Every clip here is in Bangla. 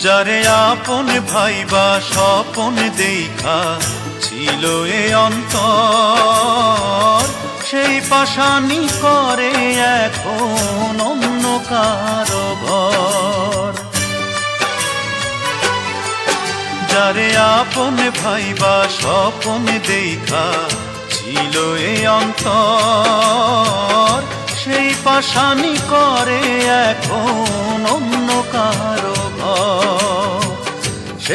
যারে আপন ভাইবা স্বপন দেখা ছিল এ অন্তর। সেই পাশানি করে এখন অন্য কারও ঘর। যারে আপন ভাইবা স্বপন দেখা ছিল এ অন্তর। সেই পাশানি করে এখন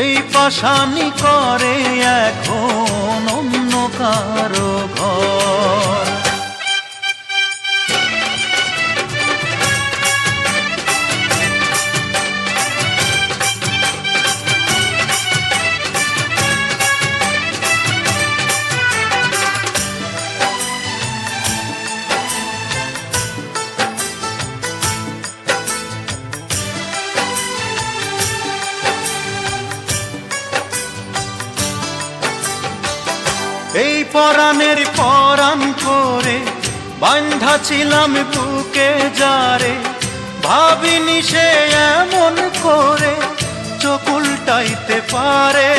সেই পাশানি করে এখন অন্য কারও। এই পরাণের পরাণ করে বান্ধা ছিলাম বুকে যারে, ভাবিনি সে এমন করে চকুলটাইতে পারে।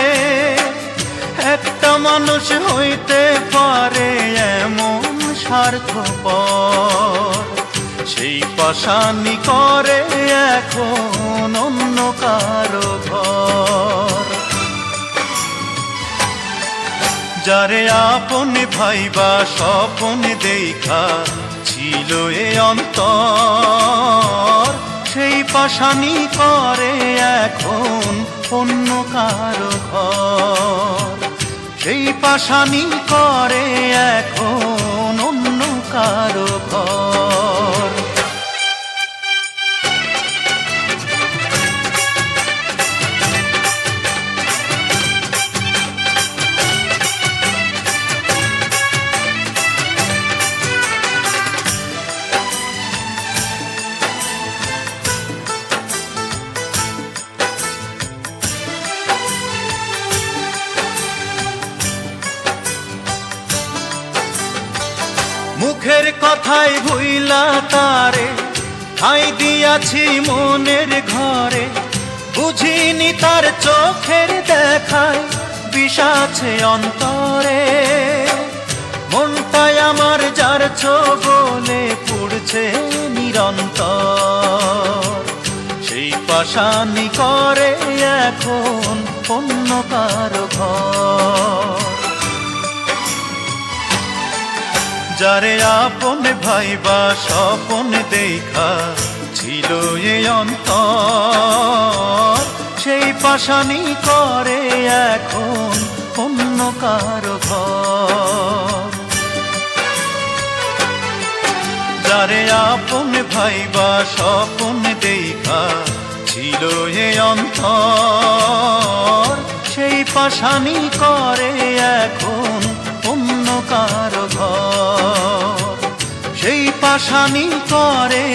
একটা মানুষ হইতে পারে এমন স্বার্থপর। সেই পাশানি করে এখন অন্য কারও ঘর। যারে আপন ভাইবা স্বপন দেখা ছিল এ অন্তর। সেই পাশানি করে এখন অন্য কারও ঘর। সেই পাশানি করে এখন অন্য কারও মুখের কথাই ভুইলা তারে। ঠাই দিয়াছি মনের ঘরে। বুঝিনি তার চোখের দেখায় বিষাছে অন্তরে। মনটাই আমার যার বলে পুড়ছে নিরন্তর। সেই পাশানি করে এখন অন্য কারও ঘর। যারে আপন ভাইবা স্বপন দেখা ছিল এ অন্তর। সেই পাশানি করে এখন অন্য কারও যারে আপন ভাইবা স্বপন দেখা ছিল এ অন্তর। সেই পাশানি করে এখন অন্য কারও ঘর। পাশানি করে